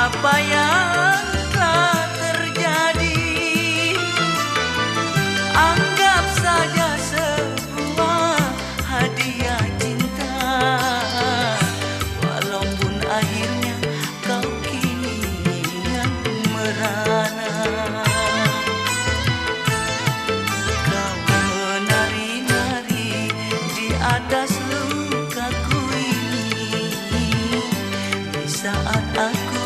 apa yang telah terjadi? Anggap saja sebuah hadiah cinta. Walaupun akhirnya kau kini yang merana. Kau menari-nari di atas lukaku ini. Di saat aku